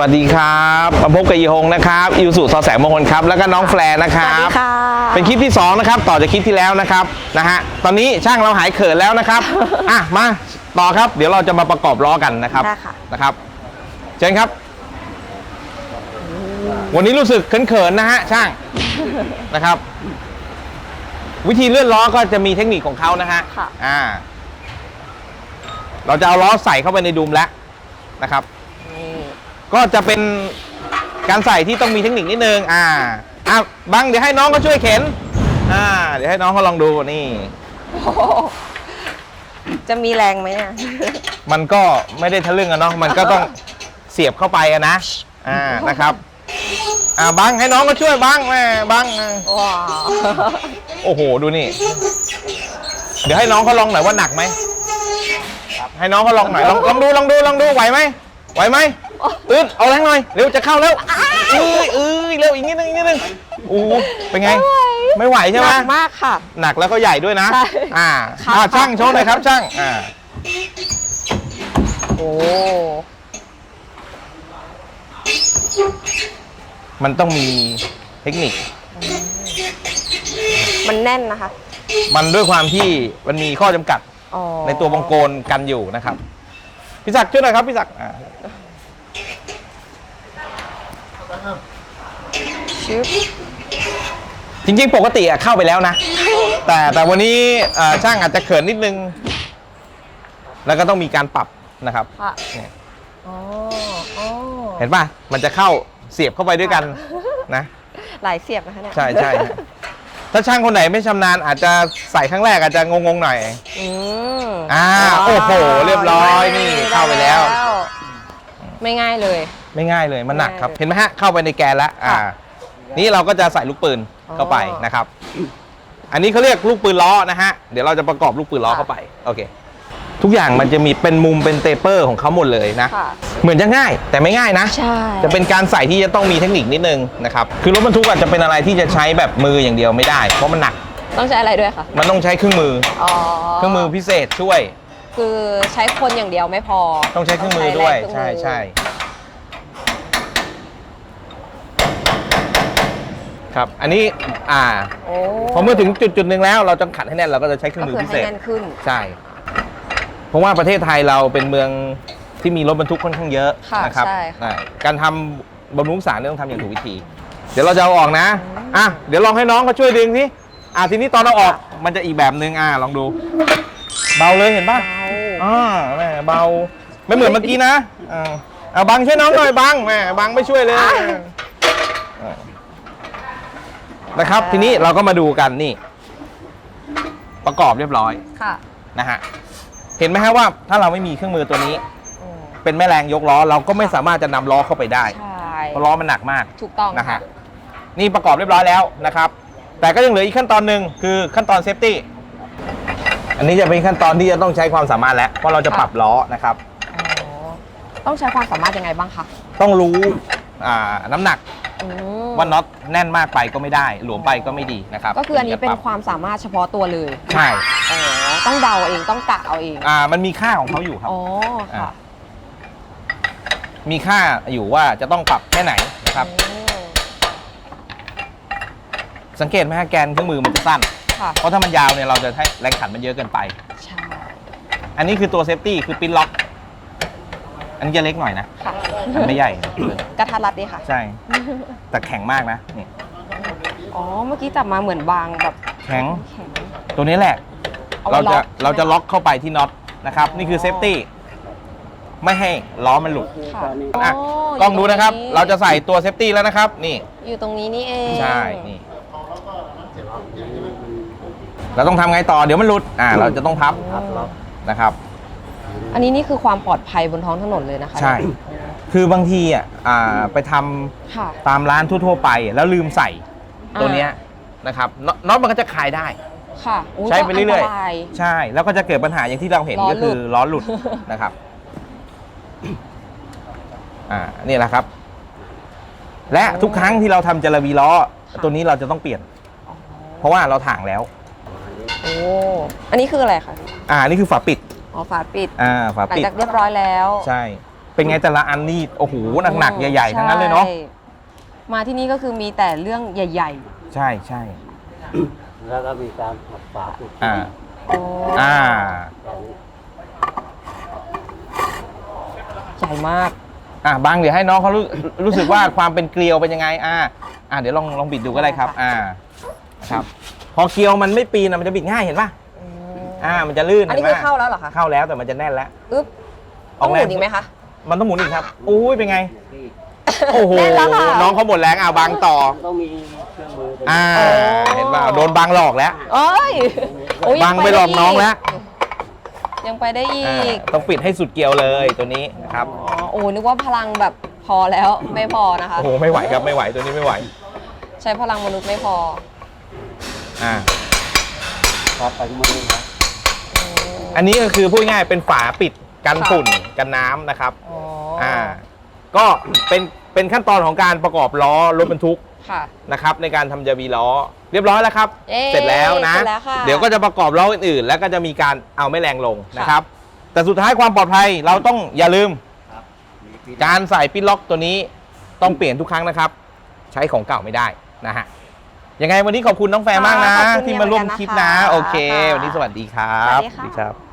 วัสดีครับมาพบกับอีฮงนะครับอิวสุซอแสงมงคลครับ แล้วก็น้องแฟร์นะคสรัวัสดีบค่ะเป็นคลิปที่ 2 นะครับ ต่อจากคลิปที่แล้วนะครับนะฮะตอนนี้ช่างเราหายเขินแล้วนะครับอะมาต่อครับ เดี๋ยวเราจะมาประกอบล้อกันนะครับได้ค่ะนะครับเชิญครับ วันนี้รู้สึกเขินๆนะฮะช่างนะครับ วิธีเลื่อนล้อก็จะมีเทคนิคของเขานะฮะค่ะอ่า เราจะเอาล้อใส่เข้าไปในดุมแล้วนะครับนี่ ก็จะเป็นการใส่ที่ต้องมีเทคนิคนิดนึง อ่า อะบังเดี๋ยวให้น้องเขาช่วยเข็น อ่า เดี๋ยวให้น้องเขาลองดูนี่ โอ้โหจะมีแรงไหมเนี่ยมันก็ไม่ได้ทะลึ่งอะเนาะ มันก็ต้องเสียบเข้าไปอะนะ อ่า นะครับ อ่าบังให้น้องก็ช่วยบังแม่บังอะว้าวโอ้โห ดูนี่ เดี๋ยวให้น้องเขาลองหน่อยว่าหนักไหม ให้น้องเขาลองหน่อย ลองลองดู ลองดู ลองดู ไหวไหม ไหวไหมอึดเอาแรงหน่อย เร็วจะเข้าแล้วเอ้ยเอ้ยเร็วอีกนิดนึงอีกนิดนึงโอ้โหเป็นไง ไม่ไหวใช่ไหหมนักมากค่ะ หนักแล้วก็ใหญ่ด้วยนะใช่อ่าครับอ่าช่างโชว์หน่อยครับช่างอ่าโอ้มันต้องมีเทคนิค มันแน่นนะคะ มันด้วยความที่มันมีข้อจำกัดอ๋อในตัววงโกนกันอยู่นะครับ พี่ศักดิ์ช่วยหน่อยครับพี่ศักดิ์อ่าชึบจริงๆ ปกติอะเข้าไปแล้วนะ แต่แต่วันนี้เอ่อช่างอาจจะเขินนิดนึง แล้วก็ต้องมีการปรับนะครับค่ะเนี่ยอ๋ออ๋อเห็นป่ะมันจะเข้าเสียบเข้าไปด้วยกันนะ หลายเสียบนะคะเนี่ยใช่ใช่ฮะถ้าช่างคนไหนไม่ชำนาญอาจจะใส่ครั้งแรกอาจจะงงๆหน่อย อืม อ่าโอ้โหเรียบร้อยนี่เข้าไปแล้ว ไม่ง่ายเลย ไม่ง่ายเลยมันหนักครับง่ายเลยเห็นไหมฮะเข้าไปในแกนแล้วอ่าค่ะนี่เราก็จะใส่ลูกปืนเข้าไปอ๋อนะครับ อันนี้เขาเรียกลูกปืนล้อนะฮะเดี๋ยวเราจะประกอบลูกปืนล้อค่ะเข้าไปโอเค ทุกอย่างมันจะมีเป็นมุมเป็นเตเปอร์ของเขาหมดเลยนะค่ะเหมือนจะง่ายแต่ไม่ง่ายนะใช่จะเป็นการใส่ที่จะต้องมีเทคนิคนิดนึงนะครับคือรถบรรทุกอาจจะเป็นอะไรที่จะใช้แบบมืออย่างเดียวไม่ได้เพราะมันหนัก ต้องใช้อะไรด้วยคะมันต้องใช้เครื่องมืออ๋อเครื่องมือพิเศษช่วย คือใช้คนอย่างเดียวไม่พอต้องใช้เครื่องมือด้วยต้องใช่แรงเครื่องมือใช่ครับ อันนี้อ่าโอ้พอเมื่อถึงจุดจุดหนึ่งแล้วเราต้องขัดให้แน่นเราก็จะใช้เครื่อก็งมือคือพิให้เศษแน่นขึ้น ใช่ เพราะว่าประเทศไทยเราเป็นเมืองที่มีรถบรรทุกค่อนข้างเยอะค่ะนะครับใช่ค่ะ อ่าการทำบำรุงสารเนี่ยต้องทำอย่างถูกวิธี เดี๋ยวเราจะเอาออกนะอะเดี๋ยวลองให้น้องเขาช่วยดึงสิ อะทีนี้ตอนเราออกมันจะอีกแบบนึงอะลองดู เบาเลยเห็นปะเบาอ่าแม่เบาไม่เหมือนเมื่อกี้นะอ่าเอาบังช่วยน้องหน่อยบังแม่บังไม่ช่วยเลยอ่านะครับ ทีนี้เราก็มาดูกันนี่ ประกอบเรียบร้อยค่ะนะฮะเห็นไหมฮะว่าถ้าเราไม่มีเครื่องมือตัวนี้อืมเป็นแม่แรงยกล้อ เราก็ไม่สามารถจะนำล้อเข้าไปได้ใช่เพราะล้อมันหนักมากถูกต้องนะค่ะฮะนี่ประกอบเรียบร้อยแล้วนะครับ แต่ก็ยังเหลืออีกขั้นตอนหนึ่งคือขั้นตอนเซฟตี้อันนี้จะเป็นขั้นตอนที่จะต้องใช้ความสามารถแล้วเพราะเราจะปรับล้อนะครับ อ๋อต้องใช้ความสามารถยังไงบ้างคะต้องรู้อ่าน้ำหนักอืมว่าน็อตแน่นมากไปก็ไม่ได้ หลวมไปก็ไม่ดีนะครับก็คืออันนี้เป็นถึงจะปรับความสามารถเฉพาะตัวเลยใช่อ๋อต้องเดาเองต้องกะเอาเองอ่ามันมีค่าของเขาอยู่ครับ อ๋อค่ะมีค่าอยู่ว่าจะต้องปรับแค่ไหนนะครับ อืม สังเกตไหมฮะแกนเครื่องมือมันจะสั้น ค่ะเพราะถ้ามันยาวเนี่ยเราจะให้แรงขันมันเยอะเกินไป ใช่อันนี้คือตัวเซฟตี้คือปิ้นล็อก อันนี้จะเล็กหน่อยนะ ค่ะมันไม่ใหญ่กระทัดรัดดีค่ะ ใช่ แต่แข็งมากนะนี่อ๋อ เมื่อกี้จับมาเหมือนบางแบบแข็ง แข็ง ตัวนี้แหละ เอาไว้เราจะล็อกเราจะใช่ไหมล็อกเข้าไปที่น็อตนะครับ นี่คือเซฟตี้ ไม่ให้ล้อมันหลุดค่ะอะอ๋กล้องดูนะครับยู่ตเราจะใส่ตัวเซฟตี้แล้วนะครับ นี่ อยู่ตรงนี้นี่เองใช่นี่ เราต้องทำไงต่อเดี๋ยวมันหลุดอ่าเราจะต้องพับอืมนะครับ อันนี้นี่คือความปลอดภัยบนท้องถนนเลยนะคะใช่ คือบางทีอะอ่าไปทำค่ะตามร้านทั่วๆไป แล้วลืมใส่ตัวอ่าเนี้ยนะครับน็อตน็อตมันก็จะคลายได้ ค่ะโอ้ใช้ไปเรื่อยก็นตาๆใช่แล้วก็จะเกิดปัญหาอย่างที่เราเห็นล้อก็คือหลุดล้อหลุดนะครับอ่านี่แหละครับ และทุกครั้งที่เราทำจรวีล้อ ตัวนี้เราจะต้องเปลี่ยน เพราะว่าเราถ่างแล้วโอ้อันนี้คืออะไรคะอ่านี่คือฝาปิดอ๋อฝาปิดอ่าฝาหลังปิดจากเรียบร้อยแล้วใช่ เป็นไงแต่ละอันนี่โอ้โหหนักๆใหญ่ๆทั้งนั้นเลยเนาะใช่มาที่นี่ก็คือมีแต่เรื่องใหญ่ใช่ใช่แล้วก็มีการหักฝาปุกอ่าๆโอ้อ่า ใหญ่มาก อ่าบางเดี๋ยวให้น้องเขารู้รู้สึกว่าความเป็นเกลียวเป็นยังไงอ่าอ่าเดี๋ยวลองลองบิดดูก็ได้ครับ อ่าครับ พอเกลียวมันไม่ปีนอะมันจะบิดง่ายเห็นป่ะอ่ามันจะลื่นอันนี้ห็คือปะเข้าแล้วเหรอคะเข้าแล้วแต่มันจะแน่นแล้ว อึ๊บอต้ออกงหแรง มุนอีกไหมคะ มันต้องหมุนอีกครับอุ้ยเป็นไง โอ้โหแน่นแล้วค่ะ น้องเขาหมดแรงอะบางต่อ ต้องมีเครื่องมืออ่าโอ้เห็นป่ะโดนบางหลอกแล้วเอ้ยโอ้ยบางไปหลอกน้องแล้ว ยังไปได้อีอ่ากต้องปิดให้สุดเกลียวเลยตัวนี้นะครับ อ๋อโอ้นึกว่าพลังแบบพอแล้วไม่พอนะคะ โอ้โหไม่ไหวครับไม่ไหวตัวนี้ไม่ไหว ใช้พลังมนุษย์ไม่พอ อ่า ครับไปมือครับอันนี้ก็คือพูดง่ายๆเป็นฝาปิดกันค่ะฝุ่นกันน้ำนะครับ อ๋ออ่า ก็เป็นเป็นขั้นตอนของการประกอบล้อรถบรรทุกค่ะ นะครับ ในการทำยาบีล้อ เรียบร้อยแล้วครับ เย้เสร็จแล้วนะ เสร็จแล้วค่ะเดี๋ยวก็จะประกอบล้ออื่นๆ แล้วก็จะมีการเอาไม่แรงลงนะครับ แต่สุดท้ายความปลอดภัยเราต้องอย่าลืม ครับมีปีการใส่ปิดล็อกตัวนี้ต้องเปลี่ยนทุกครั้งนะครับ ใช้ของเก่าไม่ได้นะฮะ ยังไงวันนี้ขอบคุณน้องแฟร์มากนะขอบคุณที่มาร่วมคลิปนะ เหมือนกันนะคะโอเคค่ะวันนี้สวัสดีครับ สวัสดีค่ะครับ